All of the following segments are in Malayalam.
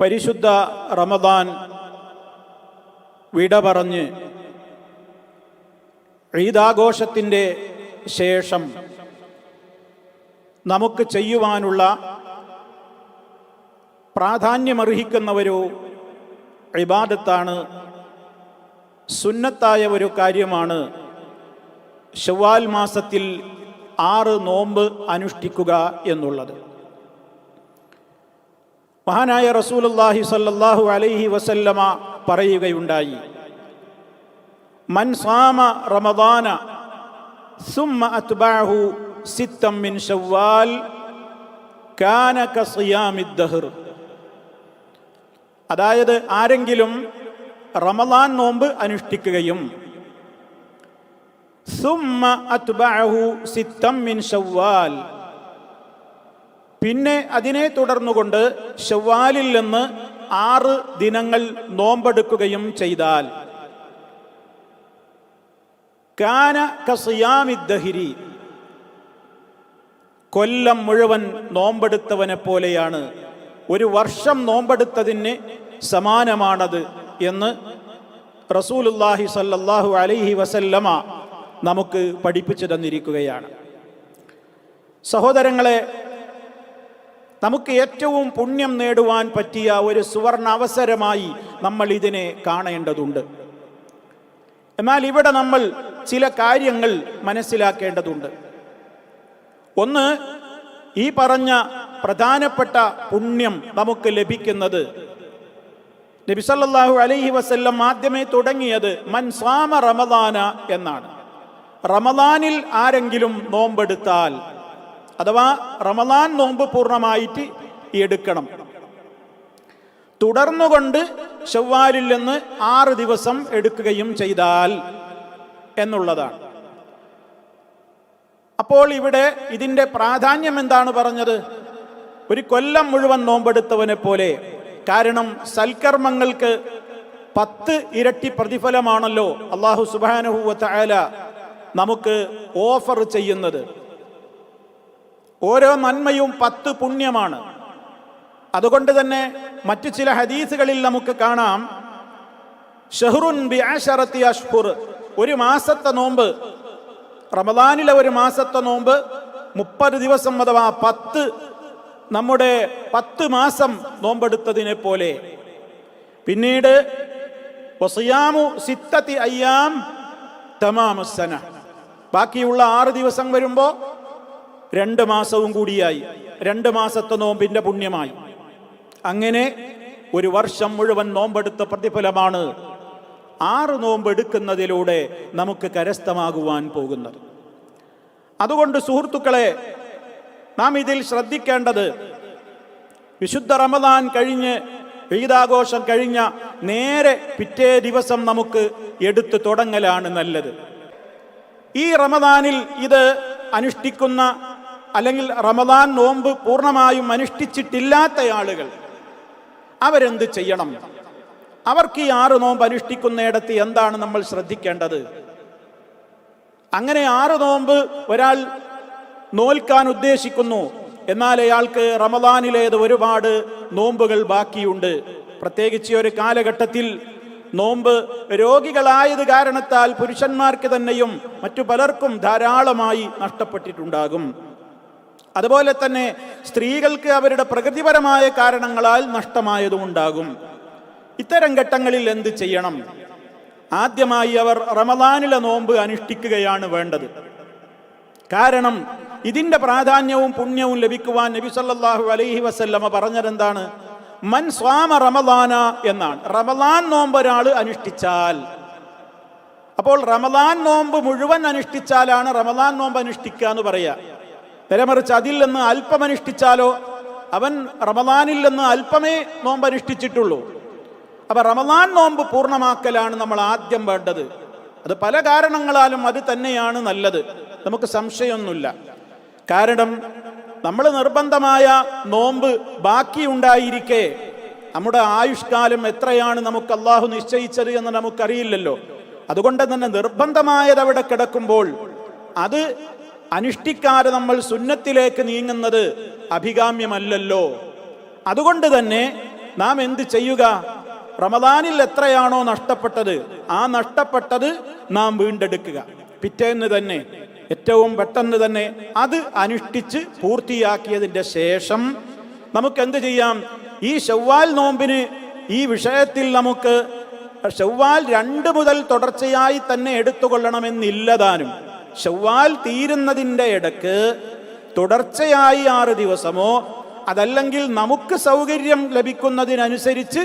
പരിശുദ്ധ റമദാൻ വിട പറഞ്ഞ് ഈദാഘോഷത്തിന്റെ ശേഷം നമുക്ക് ചെയ്യുവാനുള്ള പ്രാധാന്യമർഹിക്കുന്ന ഒരു ഇബാദത്താണ് സുന്നത്തായ ഒരു കാര്യമാണ് ഷവ്വാൽ മാസത്തിൽ ആറ് നോമ്പ് അനുഷ്ഠിക്കുക എന്നുള്ളത്. മഹാനായ റസൂലുള്ളാഹി സല്ലാഹു അലൈഹി വസല്ലമ പറയുകയുണ്ടായി. മൻ സാമ റമദാന സുമ അത്ബഅഹു സിത്തം മിൻ ഷവ്വാൽ കാന കസിയാമിദ് ദഹർ. അതായത് ആരെങ്കിലും റമദാൻ നോമ്പ് അനുഷ്ഠിക്കുകയും സുമ അത്ബഅഹു സിത്തം മിൻ ഷവ്വാൽ പിന്നെ അതിനെ തുടർന്നുകൊണ്ട് ഷവ്വാലിൽ നിന്ന് ആറ് ദിനങ്ങൾ നോമ്പെടുക്കുകയും ചെയ്താൽ. കാന കസിയാമിദ്ദഹിരി കൊല്ലം മുഴുവൻ നോമ്പെടുത്തവനെ പോലെയാണ്. ഒരു വർഷം നോമ്പെടുത്തതിന് സമാനമാണത് എന്ന് റസൂലുല്ലാഹി സല്ലല്ലാഹു അലൈഹി വസല്ലമ നമുക്ക് പഠിപ്പിച്ചു തന്നിരിക്കുകയാണ്. സഹോദരങ്ങളെ നമുക്ക് ഏറ്റവും പുണ്യം നേടുവാൻ പറ്റിയ ഒരു സുവർണ അവസരമായി നമ്മൾ ഇതിനെ കാണേണ്ടതുണ്ട്. എന്നാൽ ഇവിടെ നമ്മൾ ചില കാര്യങ്ങൾ മനസ്സിലാക്കേണ്ടതുണ്ട്. ഒന്ന് ഈ പറഞ്ഞ പ്രധാനപ്പെട്ട പുണ്യം നമുക്ക് ലഭിക്കുന്നത് നബിസല്ലാഹു അലൈഹി വസ്ല്ലം ആദ്യമേ തുടങ്ങിയത് മൻ സ്വാമ റമദാന എന്നാണ്. റമദാനിൽ ആരെങ്കിലും നോമ്പെടുത്താൽ അഥവാ റമദാൻ നോമ്പ് പൂർണമായിട്ട് എടുക്കണം. തുടർന്നുകൊണ്ട് ചൊവ്വാലിൽ നിന്ന് ആറ് ദിവസം എടുക്കുകയും ചെയ്താൽ എന്നുള്ളതാണ്. അപ്പോൾ ഇവിടെ ഇതിന്റെ പ്രാധാന്യം എന്താണ് പറഞ്ഞത്? ഒരു കൊല്ലം മുഴുവൻ നോമ്പെടുത്തവനെ പോലെ. കാരണം സൽക്കർമ്മങ്ങൾക്ക് പത്ത് ഇരട്ടി പ്രതിഫലമാണല്ലോ അള്ളാഹു സുബാനുഹൂവത്ത ആല നമുക്ക് ഓഫർ ചെയ്യുന്നത്. ഓരോ നന്മയും പത്ത് പുണ്യമാണ്. അതുകൊണ്ട് തന്നെ മറ്റു ചില ഹദീസുകളിൽ നമുക്ക് കാണാം. ഷഹ്റുൻ ബി അഷ്ഫുർ. ഒരു മാസത്തെ നോമ്പ് റമദാനിലെ ഒരു മാസത്തെ നോമ്പ് മുപ്പത് ദിവസം അഥവാ പത്ത് നമ്മുടെ പത്ത് മാസം നോമ്പെടുത്തതിനെ പോലെ. പിന്നീട് സിത്തത്തി അയ്യാം തമാമുസന ബാക്കിയുള്ള ആറ് ദിവസം വരുമ്പോൾ രണ്ട് മാസവും കൂടിയായി. രണ്ട് മാസത്തെ നോമ്പിന്റെ പുണ്യമായി. അങ്ങനെ ഒരു വർഷം മുഴുവൻ നോമ്പെടുത്ത പ്രതിഫലമാണ് ആറ് നോമ്പ് എടുക്കുന്നതിലൂടെ നമുക്ക് കരസ്ഥമാകുവാൻ പോകുന്നത്. അതുകൊണ്ട് സുഹൃത്തുക്കളെ നാം ഇതിൽ ശ്രദ്ധിക്കേണ്ടത് വിശുദ്ധ റമദാൻ കഴിഞ്ഞ് ഈദാഘോഷം കഴിഞ്ഞ നേരെ പിറ്റേ ദിവസം നമുക്ക് എടുത്തു തുടങ്ങലാണ് നല്ലത്. ഈ റമദാനിൽ ഇത് അനുഷ്ഠിക്കുന്ന അല്ലെങ്കിൽ റമദാൻ നോമ്പ് പൂർണമായും അനുഷ്ഠിച്ചിട്ടില്ലാത്ത ആളുകൾ അവരെന്ത് ചെയ്യണം? അവർക്ക് ഈ ആറ് നോമ്പ് അനുഷ്ഠിക്കുന്നിടത്ത് എന്താണ് നമ്മൾ ശ്രദ്ധിക്കേണ്ടത്? അങ്ങനെ ആറ് നോമ്പ് ഒരാൾ നോൽക്കാൻ ഉദ്ദേശിക്കുന്നു എന്നാൽ അയാൾക്ക് റമദാനിലേത് ഒരുപാട് നോമ്പുകൾ ബാക്കിയുണ്ട്. പ്രത്യേകിച്ച് ഒരു കാലഘട്ടത്തിൽ നോമ്പ് രോഗികളായത് കാരണത്താൽ പുരുഷന്മാർക്ക് തന്നെയും മറ്റു പലർക്കും ധാരാളമായി നഷ്ടപ്പെട്ടിട്ടുണ്ടാകും. അതുപോലെ തന്നെ സ്ത്രീകൾക്ക് അവരുടെ പ്രകൃതിപരമായ കാരണങ്ങളാൽ നഷ്ടമായതും ഉണ്ടാകും ഇത്തരം ഘട്ടങ്ങളിൽ എന്ത് ചെയ്യണം? ആദ്യമായി അവർ റമദാനിലെ നോമ്പ് അനുഷ്ഠിക്കുകയാണ് വേണ്ടത്. കാരണം ഇതിന്റെ പ്രാധാന്യവും പുണ്യവും ലഭിക്കുവാൻ നബി സല്ലാഹു അലൈഹി വസല്ലമ പറഞ്ഞതെന്താണ്? മൻ സ്വാമ റമദാന എന്നാണ്. റമദാൻ നോമ്പ് ഒരാൾ അനുഷ്ഠിച്ചാൽ. അപ്പോൾ റമദാൻ നോമ്പ് മുഴുവൻ അനുഷ്ഠിച്ചാലാണ് റമദാൻ നോമ്പ് അനുഷ്ഠിക്കുക എന്ന് പറയുക. നേരെമറിച്ച് അതിൽ നിന്ന് അല്പമനുഷ്ഠിച്ചാലോ? അവൻ റമദാനിൽ നിന്ന് അല്പമേ നോമ്പ് അനുഷ്ഠിച്ചിട്ടുള്ളൂ അപ്പൊ റമദാൻ നോമ്പ് പൂർണമാക്കലാണ് നമ്മൾ ആദ്യം വേണ്ടത്. അത് പല കാരണങ്ങളാലും അത് തന്നെയാണ് നല്ലത്. നമുക്ക് സംശയമൊന്നുമില്ല. കാരണം നമ്മൾ നിർബന്ധമായ നോമ്പ് ബാക്കി ബാക്കിയുണ്ടായിരിക്കെ നമ്മുടെ ആയുഷ്കാലം എത്രയാണ് നമുക്ക് അള്ളാഹു നിശ്ചയിച്ചത് എന്ന് നമുക്കറിയില്ലല്ലോ. അതുകൊണ്ട് തന്നെ നിർബന്ധമായത് അവിടെ കിടക്കുമ്പോൾ അത് അനുഷ്ഠിക്കാതെ നമ്മൾ സുന്നത്തിലേക്ക് നീങ്ങുന്നത് അഭികാമ്യമല്ലല്ലോ. അതുകൊണ്ട് തന്നെ നാം എന്ത് ചെയ്യുക? റമദാനിൽ എത്രയാണോ നഷ്ടപ്പെട്ടത് ആ നഷ്ടപ്പെട്ടത് നാം വീണ്ടെടുക്കുക. പിറ്റേന്ന് തന്നെ ഏറ്റവും പെട്ടെന്ന് തന്നെ അത് അനുഷ്ഠിച്ച് പൂർത്തിയാക്കിയതിന്റെ ശേഷം നമുക്ക് എന്ത് ചെയ്യാം? ഈ ഷവ്വാൽ നോമ്പിന് ഈ വിഷയത്തിൽ നമുക്ക് ഷവ്വാൽ രണ്ട് മുതൽ തുടർച്ചയായി തന്നെ എടുത്തുകൊള്ളണമെന്നില്ലതാനും ചൊവ്വാൽ തീരുന്നതിന്റെ ഇടയ്ക്ക് തുടർച്ചയായി ആറ് ദിവസമോ അതല്ലെങ്കിൽ നമുക്ക് സൗകര്യം ലഭിക്കുന്നതിനനുസരിച്ച്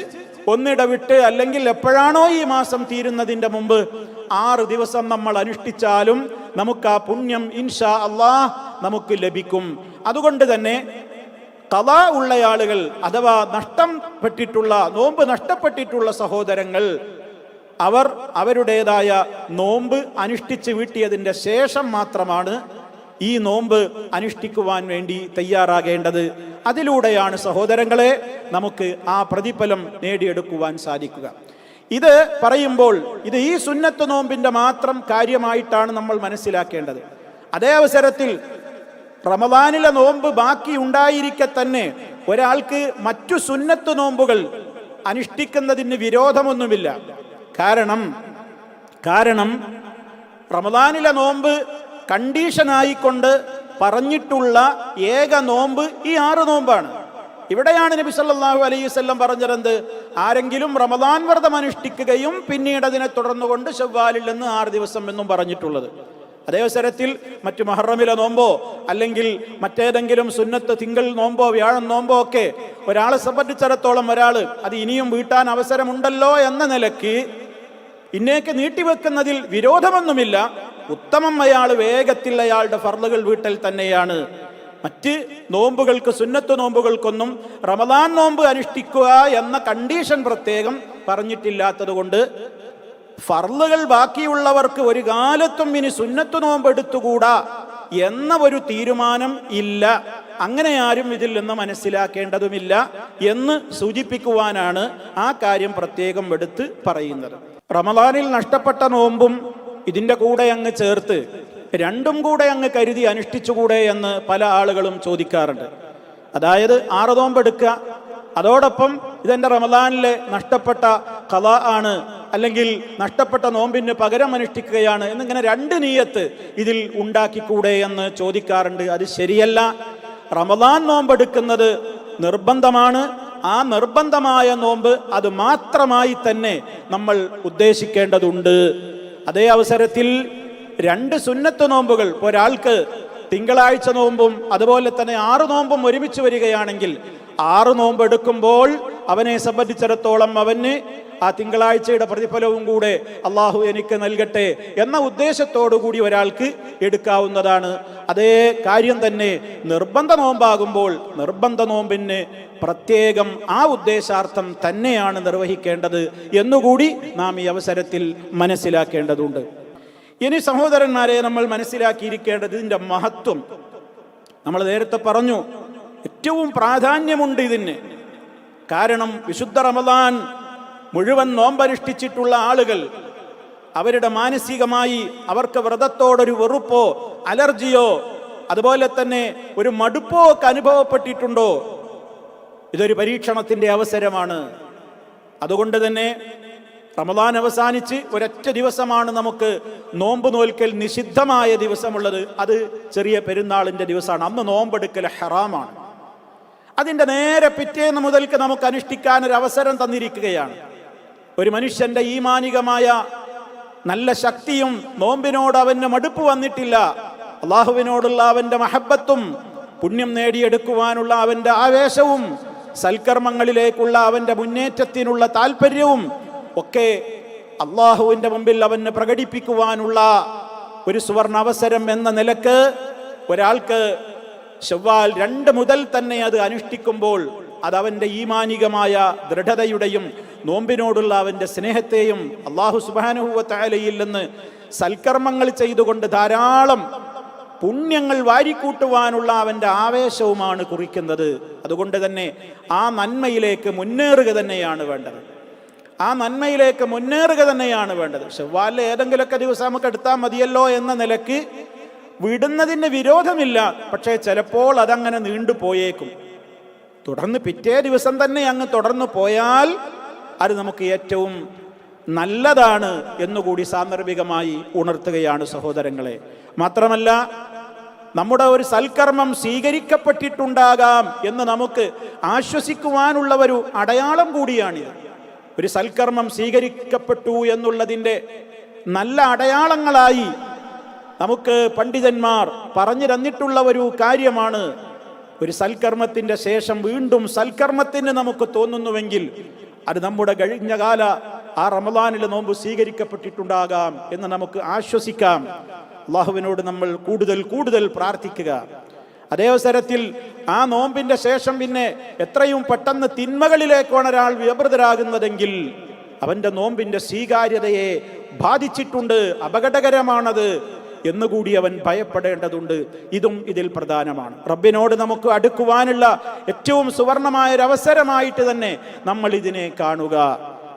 ഒന്നിടവിട്ട് അല്ലെങ്കിൽ എപ്പോഴാണോ ഈ മാസം തീരുന്നതിന്റെ മുമ്പ് ആറ് ദിവസം നമ്മൾ അനുഷ്ഠിച്ചാലും നമുക്ക് ആ പുണ്യം ഇൻഷാ അള്ളാ നമുക്ക് ലഭിക്കും. അതുകൊണ്ട് തന്നെ കഥ ഉള്ള ആളുകൾ അഥവാ നഷ്ടം പെട്ടിട്ടുള്ള നോമ്പ് നഷ്ടപ്പെട്ടിട്ടുള്ള സഹോദരങ്ങൾ അവർ അവരുടേതായ നോമ്പ് അനുഷ്ഠിച്ച് വീട്ടിയതിന്റെ ശേഷം മാത്രമാണ് ഈ നോമ്പ് അനുഷ്ഠിക്കുവാൻ വേണ്ടി തയ്യാറാകേണ്ടത്. അതിലൂടെയാണ് സഹോദരങ്ങളെ നമുക്ക് ആ പ്രതിഫലം നേടിയെടുക്കുവാൻ സാധിക്കുക. ഇത് പറയുമ്പോൾ ഇത് ഈ സുന്നത്ത് നോമ്പിന്റെ മാത്രം കാര്യമായിട്ടാണ് നമ്മൾ മനസ്സിലാക്കേണ്ടത്. അതേ അവസരത്തിൽ റമദാനിലെ നോമ്പ് ബാക്കി ഉണ്ടായിരിക്കെ തന്നെ ഒരാൾക്ക് മറ്റു സുന്നത്ത് നോമ്പുകൾ അനുഷ്ഠിക്കുന്നതിന് വിരോധമൊന്നുമില്ല. കാരണം കാരണം റമദാനിലെ നോമ്പ് കണ്ടീഷനായിക്കൊണ്ട് പറഞ്ഞിട്ടുള്ള ഏക നോമ്പ് ഈ ആറ് നോമ്പാണ്. ഇവിടെയാണ് നബി സല്ലാഹു അലൈഹി വല്ലം പറഞ്ഞതെന്ത്? ആരെങ്കിലും റമദാൻ വ്രതം അനുഷ്ഠിക്കുകയും പിന്നീട് അതിനെ തുടർന്നുകൊണ്ട് ചെവ്വാലിൽ നിന്ന് ആറ് ദിവസം എന്നും പറഞ്ഞിട്ടുള്ളത്. അതേ അവസരത്തിൽ മറ്റു മഹറമിലെ നോമ്പോ അല്ലെങ്കിൽ മറ്റേതെങ്കിലും സുന്നത്ത് തിങ്കൾ നോമ്പോ വ്യാഴം നോമ്പോ ഒക്കെ ഒരാളെ സംബന്ധിച്ചിടത്തോളം ഒരാൾ അത് ഇനിയും വീട്ടാൻ അവസരമുണ്ടല്ലോ എന്ന നിലയ്ക്ക് ഇന്നേക്ക് നീട്ടിവെക്കുന്നതിൽ വിരോധമൊന്നുമില്ല. ഉത്തമം അയാൾ വേഗത്തിൽ അയാളുടെ ഫർളുകൾ വീട്ടൽ തന്നെയാണ്. മറ്റ് നോമ്പുകൾക്ക് സുന്നത്ത് നോമ്പുകൾക്കൊന്നും റമദാൻ നോമ്പ് അനുഷ്ഠിക്കുക എന്ന കണ്ടീഷൻ പ്രത്യേകം പറഞ്ഞിട്ടില്ലാത്തത് കൊണ്ട് ഫർളുകൾ ബാക്കിയുള്ളവർക്ക് ഒരു കാലത്തും ഇനി സുന്നത്ത് നോമ്പ് എടുത്തുകൂടാ എന്ന ഒരു തീരുമാനം ഇല്ല. അങ്ങനെ ആരും ഇതിൽ നിന്ന് മനസ്സിലാക്കേണ്ടതുമില്ല എന്ന് സൂചിപ്പിക്കുവാനാണ് ആ കാര്യം പ്രത്യേകം എടുത്ത് പറയുന്നത്. റമദാനിൽ നഷ്ടപ്പെട്ട നോമ്പും ഇതിന്റെ കൂടെ അങ്ങ് ചേർത്ത് രണ്ടും കൂടെ അങ്ങ് കരുതി അനുഷ്ഠിച്ചുകൂടെ എന്ന് പല ആളുകളും ചോദിക്കാറുണ്ട്. അതായത് ആറ് നോമ്പെടുക്കുക അതോടൊപ്പം ഇതെന്റെ റമദാനിലെ നഷ്ടപ്പെട്ട കഥ ആണ് അല്ലെങ്കിൽ നഷ്ടപ്പെട്ട നോമ്പിന് പകരം അനുഷ്ഠിക്കുകയാണ് എന്നിങ്ങനെ രണ്ട് നീയത്ത് ഇതിൽ ഉണ്ടാക്കിക്കൂടെ എന്ന് ചോദിക്കാറുണ്ട്. അത് ശരിയല്ല. റമദാൻ നോമ്പെടുക്കുന്നത് നിർബന്ധമാണ്. ആ നിർബന്ധമായ നോമ്പ് അത് മാത്രമായി തന്നെ നമ്മൾ ഉദ്ദേശിക്കേണ്ടതുണ്ട്. അതേ അവസരത്തിൽ രണ്ട് സുന്നത്ത് നോമ്പുകൾ. ഒരാൾക്ക് തിങ്കളാഴ്ച നോമ്പും അതുപോലെ തന്നെ ആറ് നോമ്പും ഒരുമിച്ച് വരികയാണെങ്കിൽ ആറ് നോമ്പ് എടുക്കുമ്പോൾ അവനെ സംബന്ധിച്ചിടത്തോളം അവന് ആ തിങ്കളാഴ്ചയുടെ പ്രതിഫലവും കൂടെ അള്ളാഹു എനിക്ക് നൽകട്ടെ എന്ന ഉദ്ദേശത്തോടു കൂടി ഒരാൾക്ക് എടുക്കാവുന്നതാണ്. അതേ കാര്യം തന്നെ നിർബന്ധ നോമ്പാകുമ്പോൾ നിർബന്ധ നോമ്പിന് പ്രത്യേകം ആ ഉദ്ദേശാർത്ഥം തന്നെയാണ് നിർവഹിക്കേണ്ടത് എന്നുകൂടി നാം ഈ അവസരത്തിൽ മനസ്സിലാക്കേണ്ടതുണ്ട്. ഇനി സഹോദരന്മാരെ നമ്മൾ മനസ്സിലാക്കിയിരിക്കേണ്ടത് ഇതിന്റെ മഹത്വം. നമ്മൾ നേരത്തെ പറഞ്ഞു ഏറ്റവും പ്രാധാന്യമുണ്ട് ഇതിന്. കാരണം വിശുദ്ധ റമദാൻ മുഴുവൻ നോമ്പനുഷ്ഠിച്ചിട്ടുള്ള ആളുകൾ അവരുടെ മാനസികമായി അവർക്ക് വ്രതത്തോടൊരു വെറുപ്പോ അലർജിയോ അതുപോലെ തന്നെ ഒരു മടുപ്പോ ഒക്കെ അനുഭവപ്പെട്ടിട്ടുണ്ടോ? ഇതൊരു പരീക്ഷണത്തിന്റെ അവസരമാണ്. അതുകൊണ്ട് തന്നെ റമദാൻ അവസാനിച്ച് ഒരൊറ്റ ദിവസമാണ് നമുക്ക് നോമ്പ് നോൽക്കൽ നിഷിദ്ധമായ ദിവസമുള്ളത്. അത് ചെറിയ പെരുന്നാളിന്റെ ദിവസമാണ്. അന്ന് നോമ്പെടുക്കൽ ഹറാമാണ്. അതിന്റെ നേരെ പിറ്റേന്ന് മുതൽക്ക് നമുക്ക് അനുഷ്ഠിക്കാൻ ഒരു അവസരം തന്നിരിക്കുകയാണ്. ഒരു മനുഷ്യന്റെ ഈമാനികമായ നല്ല ശക്തിയും നോമ്പിനോട് അവന് മടുപ്പ് വന്നിട്ടില്ല. അള്ളാഹുവിനോടുള്ള അവന്റെ മഹബത്തും പുണ്യം നേടിയെടുക്കുവാനുള്ള അവന്റെ ആവേശവും സൽക്കർമ്മങ്ങളിലേക്കുള്ള അവന്റെ മുന്നേറ്റത്തിനുള്ള താല്പര്യവും ഒക്കെ അള്ളാഹുവിന്റെ മുമ്പിൽ അവന് പ്രകടിപ്പിക്കുവാനുള്ള ഒരു സുവർണ അവസരം എന്ന നിലയ്ക്ക് ഒരാൾക്ക് ചൊവ്വാൽ രണ്ട് മുതൽ തന്നെ അത് അനുഷ്ഠിക്കുമ്പോൾ അത് അവന്റെ ഈമാനികമായ ദൃഢതയുടെയും നോമ്പിനോടുള്ള അവന്റെ സ്നേഹത്തെയും അള്ളാഹു സുബാനുഭവത്തായാലയിൽ നിന്ന് സൽക്കർമ്മങ്ങൾ ചെയ്തുകൊണ്ട് ധാരാളം പുണ്യങ്ങൾ വാരിക്കൂട്ടുവാനുള്ള അവന്റെ ആവേശവുമാണ് കുറിക്കുന്നത്. അതുകൊണ്ട് തന്നെ ആ നന്മയിലേക്ക് മുന്നേറുക തന്നെയാണ് വേണ്ടത്. ആ നന്മയിലേക്ക് മുന്നേറുക തന്നെയാണ് വേണ്ടത്. ചൊവ്വാലിൽ ഏതെങ്കിലുമൊക്കെ ദിവസം നമുക്ക് എടുത്താൽ മതിയല്ലോ എന്ന നിലയ്ക്ക് വിടുന്നതിന് വിരോധമില്ല. പക്ഷേ ചിലപ്പോൾ അതങ്ങനെ നീണ്ടുപോയേക്കും. തുടർന്ന് പിറ്റേ ദിവസം തന്നെ അങ്ങ് തുടർന്നു പോയാൽ അത് നമുക്ക് ഏറ്റവും നല്ലതാണ് എന്നുകൂടി സാന്ദർഭികമായി ഉണർത്തുകയാണ് സഹോദരങ്ങളെ. മാത്രമല്ല നമ്മുടെ ഒരു സൽക്കർമ്മം സ്വീകരിക്കപ്പെട്ടിട്ടുണ്ടാകാം എന്ന് നമുക്ക് ആശ്വസിക്കുവാനുള്ള ഒരു അടയാളം കൂടിയാണിത്. ഒരു സൽക്കർമ്മം സ്വീകരിക്കപ്പെട്ടു എന്നുള്ളതിന്റെ നല്ല അടയാളങ്ങളായി നമുക്ക് പണ്ഡിതന്മാർ പറഞ്ഞു തന്നിട്ടുള്ള ഒരു കാര്യമാണ്. ഒരു സൽക്കർമ്മത്തിന്റെ ശേഷം വീണ്ടും സൽക്കർമ്മത്തിന് നമുക്ക് തോന്നുന്നുവെങ്കിൽ അത് നമ്മുടെ കഴിഞ്ഞ കാല ആ റമദാനിലെ നോമ്പ് സ്വീകരിക്കപ്പെട്ടിട്ടുണ്ടാകാം എന്ന് നമുക്ക് ആശ്വസിക്കാം. അള്ളാഹുവിനോട് നമ്മൾ കൂടുതൽ കൂടുതൽ പ്രാർത്ഥിക്കുക. അതേ അവസരത്തിൽ ആ നോമ്പിന്റെ ശേഷം പിന്നെ എത്രയും പെട്ടെന്ന് തിന്മകളിലേക്കാണ് ഒരാൾ വ്യപൃതരാകുന്നതെങ്കിൽ അവന്റെ നോമ്പിന്റെ സ്വീകാര്യതയെ ബാധിച്ചിട്ടുണ്ട് അപകടകരമാണത്. എന്നുകൂടി അവൻ ഭയപ്പെടേണ്ടതുണ്ട്. ഇതും ഇതിൽ പ്രധാനമാണ്. റബ്ബിനോട് നമുക്ക് അടുക്കുവാനുള്ള ഏറ്റവും സുവർണമായ ഒരു അവസരമായിട്ട് തന്നെ നമ്മൾ ഇതിനെ കാണുക.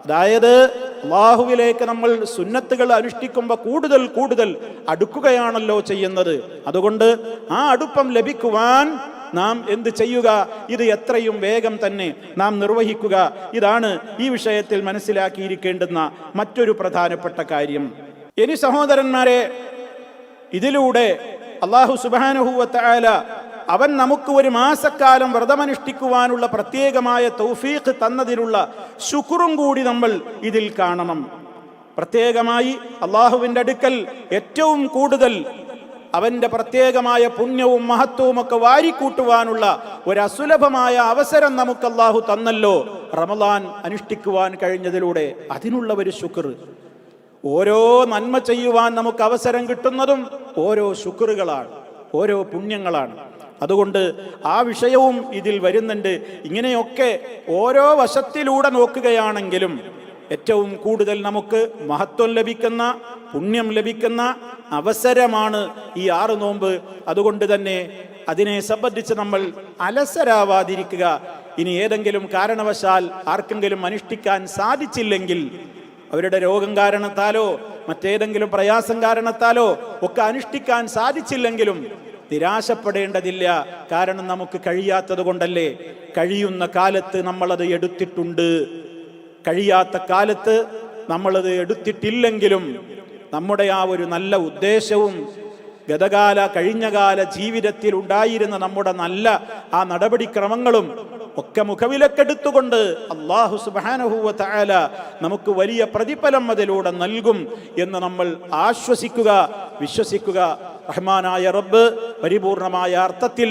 അതായത് അള്ളാഹുവിലേക്ക് നമ്മൾ സുന്നത്തുകൾ അനുഷ്ഠിക്കുമ്പോൾ കൂടുതൽ കൂടുതൽ അടുക്കുകയാണല്ലോ ചെയ്യുന്നത്. അതുകൊണ്ട് ആ അടുപ്പം ലഭിക്കുവാൻ നാം എന്ത് ചെയ്യുക? ഇത് എത്രയും വേഗം തന്നെ നാം നിർവഹിക്കുക. ഇതാണ് ഈ വിഷയത്തിൽ മനസ്സിലാക്കിയിരിക്കേണ്ടുന്ന മറ്റൊരു പ്രധാനപ്പെട്ട കാര്യം. ഇനി സഹോദരന്മാരെ ഇതിലൂടെ അള്ളാഹു സുബാനുഹൂവത്തായ അവൻ നമുക്ക് ഒരു മാസക്കാലം വ്രതമനുഷ്ഠിക്കുവാനുള്ള പ്രത്യേകമായ തൗഫീഖ് തന്നതിലുള്ള ശുക്റും കൂടി നമ്മൾ ഇതിൽ കാണണം. പ്രത്യേകമായി അള്ളാഹുവിന്റെ അടുക്കൽ ഏറ്റവും കൂടുതൽ അവന്റെ പ്രത്യേകമായ പുണ്യവും മഹത്വവും ഒക്കെ വാരിക്കൂട്ടുവാനുള്ള ഒരു അസുലഭമായ അവസരം നമുക്ക് അള്ളാഹു തന്നല്ലോ റമദാൻ അനുഷ്ഠിക്കുവാൻ കഴിഞ്ഞതിലൂടെ അതിനുള്ള ഒരു ശുക്ർ. ഓരോ നന്മ ചെയ്യുവാൻ നമുക്ക് അവസരം കിട്ടുന്നതും ഓരോ ശുക്രുകളാണ് ഓരോ പുണ്യങ്ങളാണ്. അതുകൊണ്ട് ആ വിഷയവും ഇതിൽ വരുന്നുണ്ട്. ഇങ്ങനെയൊക്കെ ഓരോ വശത്തിലൂടെ നോക്കുകയാണെങ്കിലും ഏറ്റവും കൂടുതൽ നമുക്ക് മഹത്വം ലഭിക്കുന്ന പുണ്യം ലഭിക്കുന്ന അവസരമാണ് ഈ ആറ് നോമ്പ്. അതുകൊണ്ട് തന്നെ അതിനെ സംബന്ധിച്ച് നമ്മൾ അലസരാവാതിരിക്കുക. ഇനി ഏതെങ്കിലും കാരണവശാൽ ആർക്കെങ്കിലും അനുഷ്ഠിക്കാൻ സാധിച്ചില്ലെങ്കിൽ അവരുടെ രോഗം കാരണത്താലോ മറ്റേതെങ്കിലും പ്രയാസം കാരണത്താലോ ഒക്കെ അനുഷ്ഠിക്കാൻ സാധിച്ചില്ലെങ്കിലും നിരാശപ്പെടേണ്ടതില്ല. കാരണം നമുക്ക് കഴിയാത്തത് കൊണ്ടല്ലേ? കഴിയുന്ന കാലത്ത് നമ്മളത് എടുത്തിട്ടുണ്ട്. കഴിയാത്ത കാലത്ത് നമ്മളത് എടുത്തിട്ടില്ലെങ്കിലും നമ്മുടെ ആ ഒരു നല്ല ഉദ്ദേശവും ഗതകാല കഴിഞ്ഞകാല ജീവിതത്തിൽ ഉണ്ടായിരുന്ന നമ്മുടെ നല്ല ആ നടപടിക്രമങ്ങളും ഒക്കെ മുഖവിലക്കെടുത്തുകൊണ്ട് അള്ളാഹു സുബാനഹുവ തആല നമുക്ക് വലിയ പ്രതിഫലം അതിലൂടെ നൽകും എന്ന് നമ്മൾ ആശ്വസിക്കുക വിശ്വസിക്കുക. റഹ്മാനായ റബ്ബ് പരിപൂർണമായ അർത്ഥത്തിൽ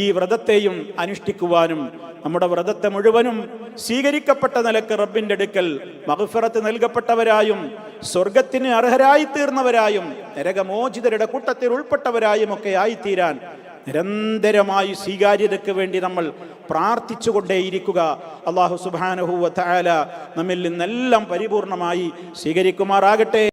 ഈ വ്രതത്തെയും അനുഷ്ഠിക്കുവാനും നമ്മുടെ വ്രതത്തെ മുഴുവനും സ്വീകരിക്കപ്പെട്ട നിലയ്ക്ക് റബ്ബിന്റെ അടുക്കൽ മഹഫിറത്ത് നൽകപ്പെട്ടവരായും സ്വർഗത്തിന് അർഹരായി തീർന്നവരായും നരകമോചിതരുടെ കൂട്ടത്തിൽ ഉൾപ്പെട്ടവരായും ഒക്കെ ആയിത്തീരാൻ നിരന്തരമായി സ്വീകാര്യതയ്ക്ക് വേണ്ടി നമ്മൾ പ്രാർത്ഥിച്ചുകൊണ്ടേയിരിക്കുക. അള്ളാഹു സുബാനഹുവ തആല നമ്മിൽ നിന്നെല്ലാം പരിപൂർണമായി സ്വീകരിക്കുമാറാകട്ടെ.